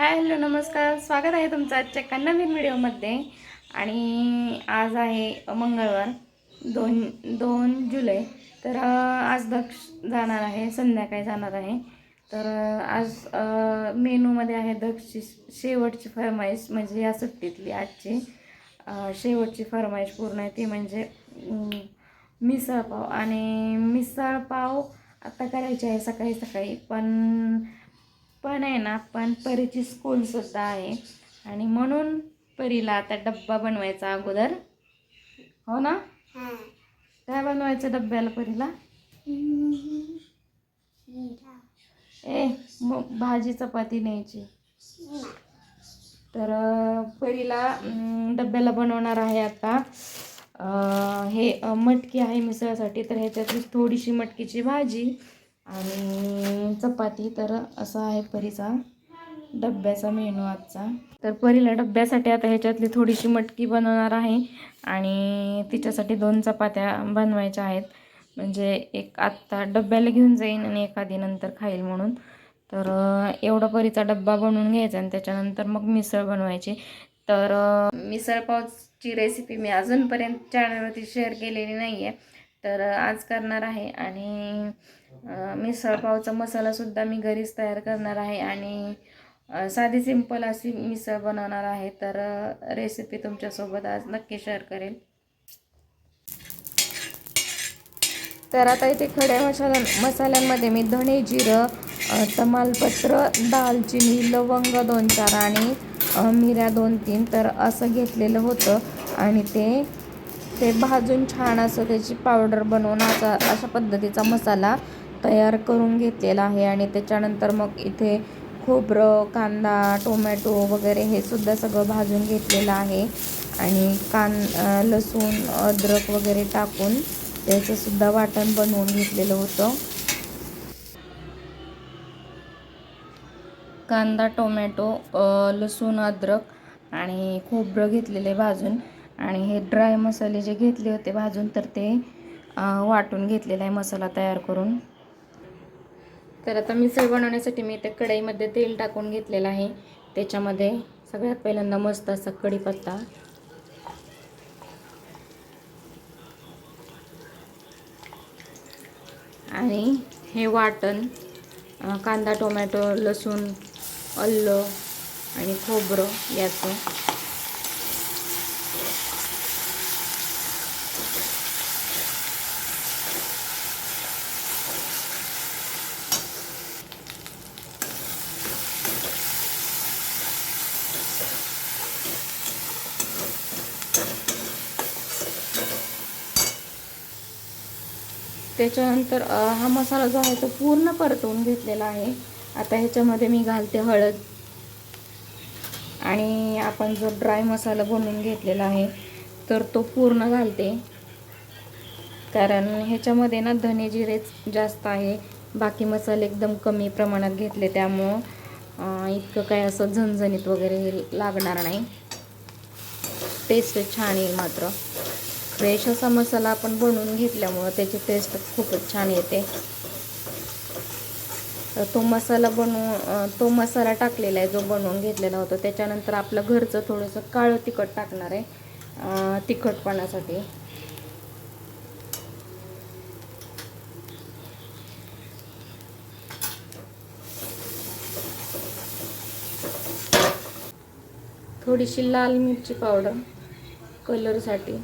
Hello नमस्कार. स्वागत आहे तुमचं आजच्या एका नवीन व्हिडिओमध्ये. आणि आज आहे मंगळवार दोन दोन जुलै. तर आज दक्ष जाणार आहे संध्याकाळी जाणार आहे. तर आज मेनूमध्ये आहे दक्षची शेवटची फरमाईश म्हणजे या सुट्टीतली आजची. शेवटची फरमाईश पूर्ण आहे ती म्हणजे मिसळपाव. आणि मिसळ पाव आता करायची आहे सकाळी सकाळी पण पण आहे ना पण परीची स्कूलसुद्धा आहे. आणि म्हणून परीला आता डब्बा बनवायचा अगोदर. हो ना? काय बनवायचं डब्याला परीला? ए मग भाजी चपाती न्यायची. तर परीला डब्याला बनवणार आहे आता. हे मटकी आहे मिसळसाठी तर ह्याच्यातली थोडीशी मटकीची भाजी. आणि चपाती तर असा आहे परीचा. डब्याचा मेनू आजचा. तर परीला डब्यासाठी आता ह्याच्यातली थोडीशी मटकी बनवणार आहे. आणि तिच्यासाठी दोन चपात्या बनवायच्या आहेत. म्हणजे एक आत्ता डब्याला घेऊन जाईन आणि एखादी नंतर खाईल म्हणून. तर एवढा परीचा डब्बा बनवून घ्यायचा आणि त्याच्यानंतर मग मिसळ बनवायची. तर मिसळपावची रेसिपी मी अजूनपर्यंत चॅनलवरती शेअर केलेली नाही आहे तर आज करणार आहे. आणि मिसळपावचा मसालासुद्धा मी घरीच तयार करणार आहे आणि साधी सिंपल अशी मिसळ बनवणार आहे. तर रेसिपी तुमच्यासोबत आज नक्की शेअर करेल. तर आता इथे खड्या मसाल्या मसाल्यांमध्ये मी धणे जिरं तमालपत्र दालचिनी लवंग दोन चार आणि मिऱ्या दोन तीन. तर असं घेतलेलं होतं आणि ते ते भाजून छान असं त्याची पावडर बनवून असा अशा पद्धतीचा मसाला तयार करून घेतलेला आहे आणि त्याच्यानंतर मग इथे खोबरं कांदा टोमॅटो वगैरे हे सुद्धा सगळं भाजून घेतलेलं आहे. आणि कान लसूण अद्रक वगैरे टाकून त्याचं सुद्धा वाटण बनवून घेतलेलं होतं. कांदा टोमॅटो लसूण अद्रक आणि खोबरं घेतलेले भाजून आणि हे ड्राय मसाले जे घेतले होते भाजून तर ते वाटून घेतलेला आहे मसाला तयार करून. तर आता मिसळ बनवण्यासाठी मी त्या कढईमध्ये तेल टाकून घेतलेलं आहे. त्याच्यामध्ये सगळ्यात पहिल्यांदा मस्त असा कढीपत्ता. आणि हे वाटण कांदा टोमॅटो लसूण अल्लं आणि खोबरं याचं. त्याच्यानंतर हा मसाला जो आहे तो पूर्ण परतवून घेतलेला आहे. आता ह्याच्यामध्ये मी घालते हळद. आणि आपण जो ड्राय मसाला बनवून घेतलेला आहे तर तो पूर्ण घालते. कारण ह्याच्यामध्ये ना धने जिरेच जास्त आहे. बाकी मसाले एकदम कमी प्रमाणात घेतले त्यामुळं इतकं काय असं झणझणीत वगैरे हे लागणार नाही. टेस्ट छान येईल मात्र. फ्रेश असा मसाला आपण बनवून घेतल्यामुळं त्याची टेस्ट खूपच छान येते. तर तो मसाला बनवून तो मसाला टाकलेला आहे जो बनवून घेतलेला होता. त्याच्यानंतर आपलं घरचं थोडंसं काळं तिखट टाकणार आहे तिखटपणासाठी. थोडीशी लाल मिरची पावडर कलरसाठी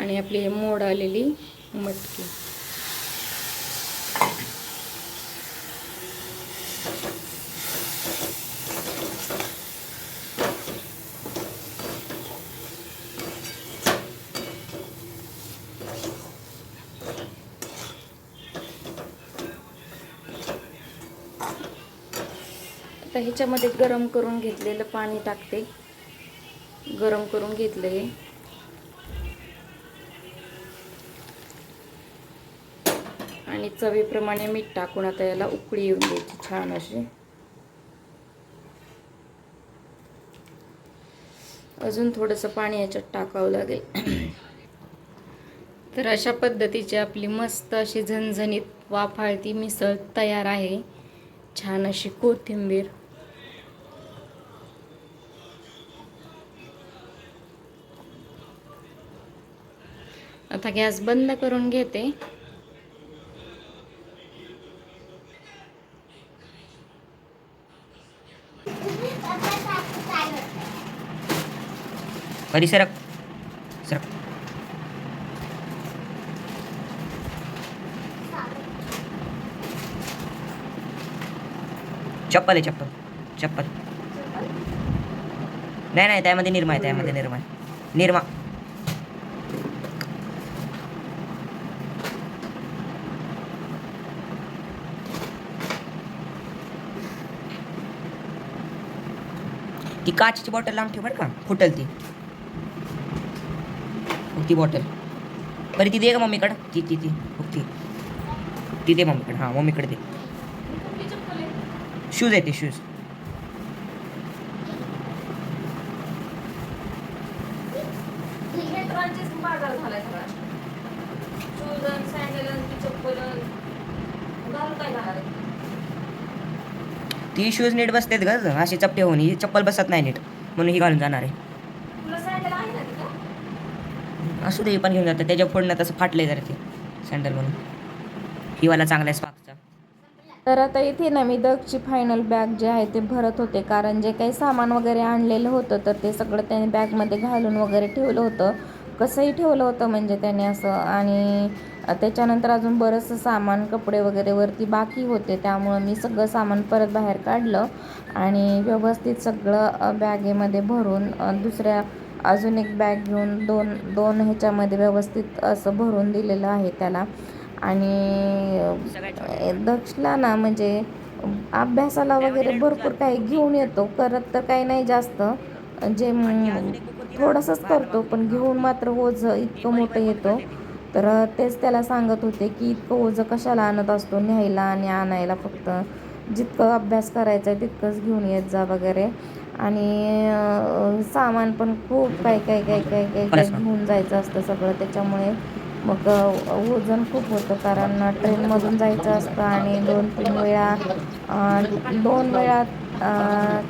आणि आपली मोड आलेली मटकी. आता ह्याच्यामध्ये गरम करून घेतलेलं पाणी टाकते. गरम करून घेतलं हे आणि चवीप्रमाणे मीठ टाकून आता याला उकळी येऊन द्यायची छान अशी. अजून थोडंसं पाणी याच्यात टाकावं लागेल. तर अशा पद्धतीची आपली मस्त अशी झणझणीत वाफाळती मिसळ तयार आहे. छान अशी कोथिंबीर. आता गॅस बंद करून घेते. कधी सरक सरक चप्पल आहे चप्पल चप्पल नाही नाही त्यामध्ये निर्मा आहे त्यामध्ये निर्मा आहे निर्मा ती काचची बॉटल लांब ठेव बरं का फुटल ती ती बॉटल बरं ती दे का मम्मीकडं. ती ती ती. मग ती. ती दे मम्मीकडे. हां मम्मीकडे दे. शूज आहे ते शूज ती शूज नीट बसतेत ग. अशी चपटे होऊन. ही चप्पल बसत नाही नीट. म्हणून ही घालून जाणार आहे तुला सँडल आहे ना तिथं असू दे पण घेऊन जातं त्याच्या फोडण्यात तसं फाटलंय जरा ते सँडल म्हणून. ही वाला चांगला आहे स्पार्कचा तर आता इथे ना मी दगची फायनल बॅग जे आहे ते भरत होते. कारण जे काही सामान वगैरे आणलेलं होतं तर ते सगळं त्याने बॅगमध्ये घालून वगैरे ठेवलं होतं. कसंही ठेवलं होतं म्हणजे त्याने असं. आणि त्याच्यानंतर अजून बरंचसं सामान कपडे वगैरे वरती बाकी होते. त्यामुळं मी सगळं सामान परत बाहेर काढलं. आणि व्यवस्थित सगळं बॅगेमध्ये भरून दुसऱ्या अजून एक बॅग घेऊन दोन दोन ह्याच्यामध्ये व्यवस्थित असं भरून दिलेलं आहे त्याला. आणि दक्षला ना म्हणजे अभ्यासाला वगैरे भरपूर काही घेऊन येतो. करत तर काही नाही जास्त. जे थोडंसंच करतो पण घेऊन मात्र ओझ इतकं मोठं येतो. तर तेच त्याला सांगत होते की इतकं ओझं कशाला आणत असतो न्यायला आणि आणायला फक्त. जितकं अभ्यास करायचा आहे तितकंच घेऊन येत जा वगैरे. आणि सामान पण खूप काय काय काय काय काय काय घेऊन जायचं असतं सगळं. त्याच्यामुळे मग वजन खूप होतं कारण ट्रेनमधून जायचं असतं आणि दोन तीन वेळा दोन वेळा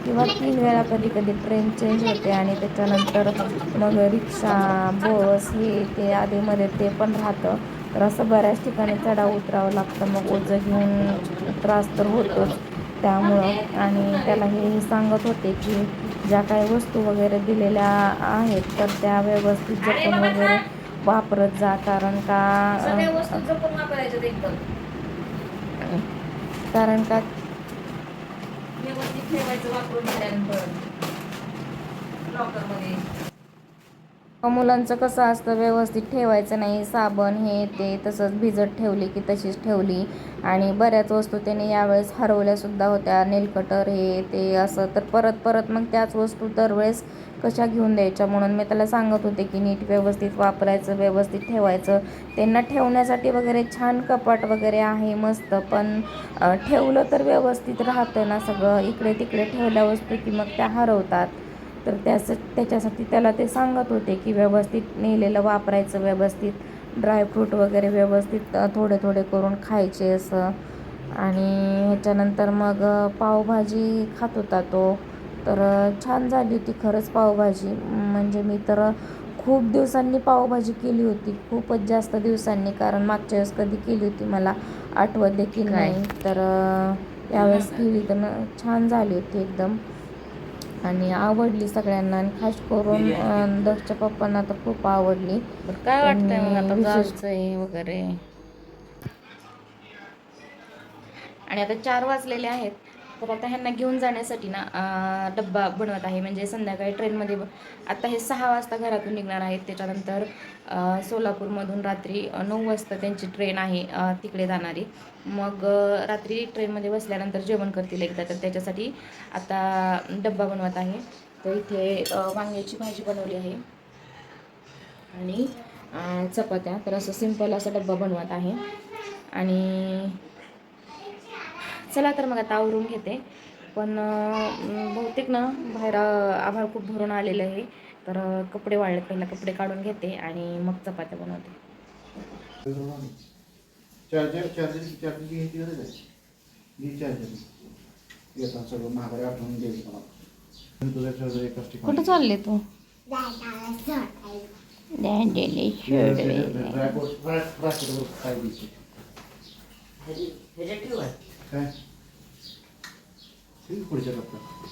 किंवा तीन वेळा कधी कधी ट्रेन चेंज होते आणि त्याच्यानंतर मग रिक्षा बस हे ते आधीमध्ये ते पण राहतं. तर असं बऱ्याच ठिकाणी चढाव उतरावं लागतं. मग ओझं घेऊन त्रास तर होतोच. त्यामुळं आणि त्याला हे सांगत होते की ज्या काही वस्तू वगैरे दिलेल्या आहेत तर त्या व्यवस्थित जपून वगैरे वापरत जा कारण का कारण का व्यवस्थित ठेवायचं वापरून मुलांचं कसं असतं व्यवस्थित ठेवायचं नाही साबण हे ते तसंच भिजत ठेवली की तशीच ठेवली. आणि बऱ्याच वस्तू त्याने यावेळेस हरवल्यासुद्धा होत्या नेलकटर हे ते असं. तर परत परत मग त्याच वस्तू दरवेळेस कशा घेऊन द्यायच्या म्हणून मी त्याला सांगत होते की नीट व्यवस्थित वापरायचं व्यवस्थित ठेवायचं. त्यांना ठेवण्यासाठी वगैरे छान कपाट वगैरे आहे मस्त. पण ठेवलं तर व्यवस्थित राहतं ना सगळं. इकडे तिकडे ठेवल्या वस्तू की मग त्या हरवतात. तर त्याच त्याच्यासाठी त्याला ते सांगत होते की व्यवस्थित नेलेलं वापरायचं व्यवस्थित ड्रायफ्रूट वगैरे व्यवस्थित थोडे थोडे करून खायचे असं. आणि ह्याच्यानंतर मग पावभाजी खात होता तो. तर छान झाली होती खरंच पावभाजी. म्हणजे मी तर खूप दिवसांनी पावभाजी केली होती. खूपच जास्त दिवसांनी कारण मागच्या वेळेस कधी केली होती मला आठवत देखील नाही. तर यावेळेस केली तर छान झाली होती एकदम. आणि आवडली सगळ्यांना. आणि खास करून दक्षच्या पप्पांना तर खूप आवडली. काय वाटतंय वगैरे? आणि आता चार वाजलेले आहेत. तर आता ह्यांना घेऊन जाण्यासाठी ना डब्बा बनवत आहे. म्हणजे संध्याकाळी ट्रेनमध्ये ब- आता हे सहा वाजता घरातून निघणार आहेत. त्याच्यानंतर सोलापूरमधून रात्री नऊ वाजता त्यांची ट्रेन आहे तिकडे जाणारी. मग रात्री ट्रेनमध्ये बसल्यानंतर जेवण करतील एकदा. तर त्याच्यासाठी आता डब्बा बनवत आहे. तर इथे वांग्याची भाजी बनवली आहे. आणि चपात्या. तर असं सिंपल असा डब्बा बनवत आहे. आणि चला तर मग आता आवरून घेते पण बहुतेक ना बाहेर आभाळ खूप भरून आलेलं आहे तर कपडे वाळले पहिला कपडे काढून घेते आणि मग चपात्या बनवते चार्जर चार्जर चार्जर घ्यायची गरज आहे घे चार्जर येतात सगळं महागारी आठवून द्यायचं मला तुझ्या चार्जर एकाच ठिकाणी कुठं चालले तू काय द्यायची आहे. काय? पुढच्या टप्प्यात.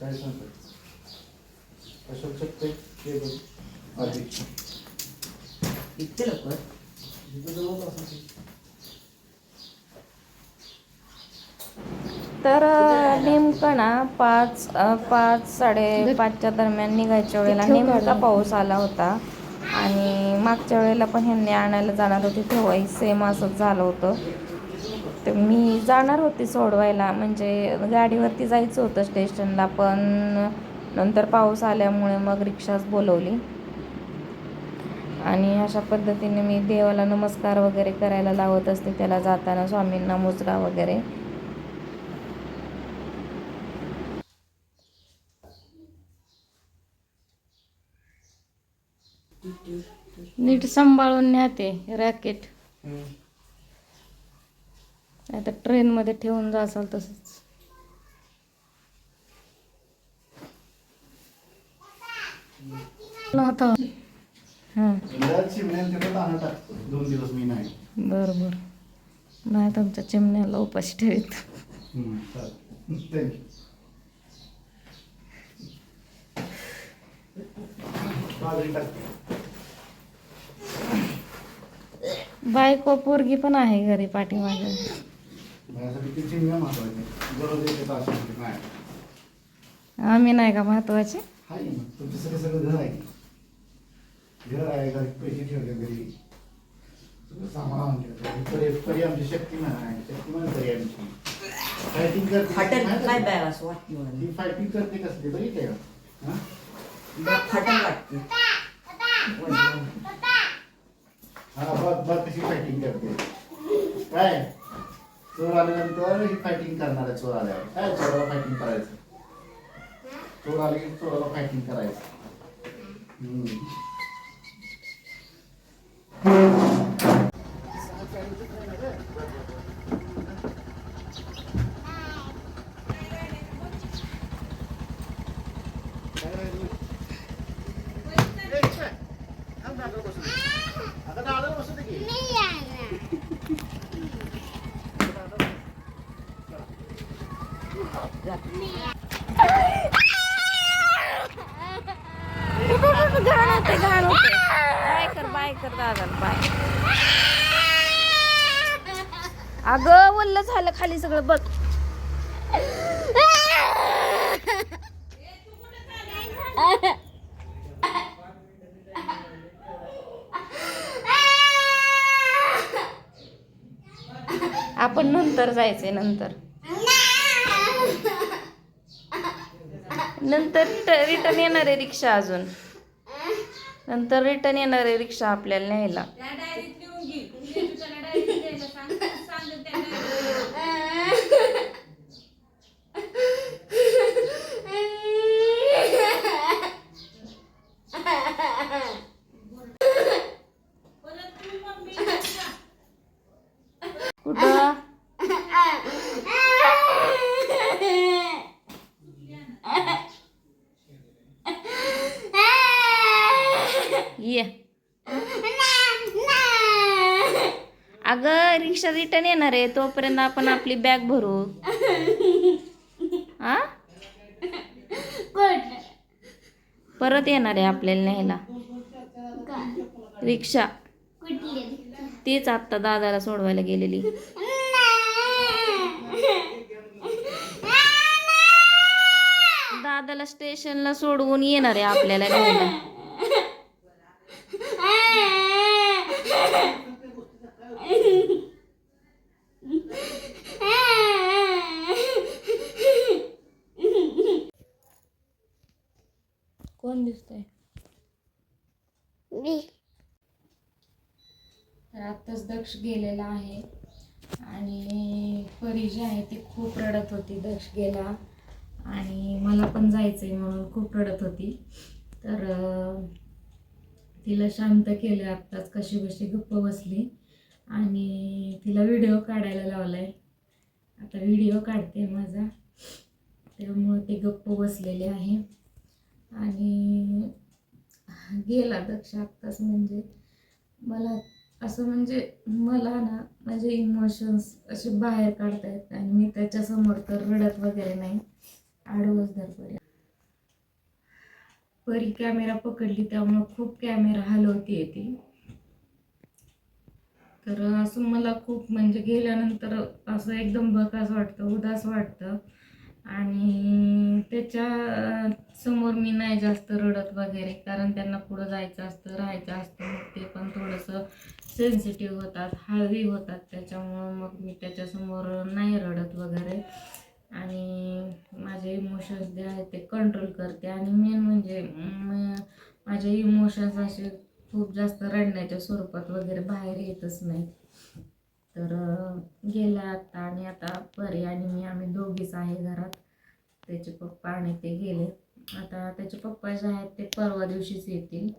काय सांगतात ते बघ. आधी. इतकं. तर नेमकं ना पाच पाच साडेपाचच्या दरम्यान निघायच्या वेळेला नेमका पाऊस आला होता. आणि मागच्या वेळेला पण ह्यांनी आणायला जाणार होते तेव्हाही सेम असंच झालं होतं. तर मी जाणार होते सोडवायला म्हणजे गाडीवरती जायचं होतं स्टेशनला पण नंतर पाऊस आल्यामुळे मग रिक्षाच बोलवली. आणि अशा पद्धतीने मी देवाला नमस्कार वगैरे करायला लावत असते त्याला जाताना स्वामींना मुजरा वगैरे. नीट सांभाळून न्याते रॅकेट. आता ट्रेनमध्ये ठेवून जासाल तसंच. आता. हां. दोन दिवस मी नाही. बरं बरं नाही तुमच्या चिमण्याला उपाशी ठेवीत चालेल. Thank you. बाजरी टाकते. बायको पोरगी पण आहे घरी पाठीमागे. आम्ही नाही का महत्त्वाचे? फायटिंग करते फाटल माहिती काय आहे का? बॅग असं वाटते मला? ती फायटिंग करते कसली फाटल वाटते. हा बघ बघ कशी फायटिंग करते. काय? चोर आल्यानंतर ही फायटिंग करणार आहे चोर आल्यावर. काय चोराला फायटिंग करायचं? चोर आले की चोराला फायटिंग करायचं. हम्म. आता बाय कर बाय कर दादा बाय अगं वल्ल झालं खाली सगळं बघ. आपण नंतर जायचंय नंतर. नंतर रिटर्न येणार आहे रिक्षा अजून. नंतर रिटर्न येणार आहे रिक्षा आपल्याला न्यायला. रिटर्न येणार आहे तोपर्यंत आपण आपली बॅग भरू. हा परत येणार आहे आपल्याला न्यायला. रिक्षा. तीच आत्ता दादाला सोडवायला गेलेली. दादाला स्टेशनला सोडवून येणार आहे आपल्याला न्यायला. दिसतंय. तर आत्ताच दक्ष गेलेला आहे. आणि परी जी आहे ती खूप रडत होती दक्ष गेला. आणि मला पण जायचं आहे म्हणून खूप रडत होती. तर तिला शांत केलं आत्ताच कशी बशी गप्प बसली. आणि तिला व्हिडिओ काढायला लावलाय. आता व्हिडिओ काढते माझा. त्यामुळं ते गप्प बसलेले आहे. आणि गेला दक्ष आत्ताच म्हणजे मला असं म्हणजे मला ना माझे इमोशन्स असे बाहेर काढता येत आणि मी त्याच्यासमोर तर रडत वगैरे नाही. आडवस धरपडे परी कॅमेरा पकडली त्यामुळं खूप कॅमेरा हलवती ती. तर असं मला खूप म्हणजे गेल्यानंतर असं एकदम बकास वाटतं उदास वाटतं. आणि त्याच्यासमोर मी नाही जास्त रडत वगैरे कारण त्यांना पुढं जायचं असतं राहायचं असतं मग ते पण थोडंसं सेन्सिटिव्ह होतात हळवी होतात. त्याच्यामुळं मग मी त्याच्यासमोर नाही रडत वगैरे. आणि माझे इमोशन्स जे आहेत ते कंट्रोल करते. आणि मेन म्हणजे माझे इमोशन्स असे खूप जास्त रडण्याच्या स्वरूपात वगैरे बाहेर येतच नाही तर अं, गेला आता आणि आता परी आणि मी आम्ही दोघीच आहे घरात. त्याचे पप्पा आणि ते गेले. आता त्याचे पप्पा जे आहेत ते परवा दिवशीच येतील.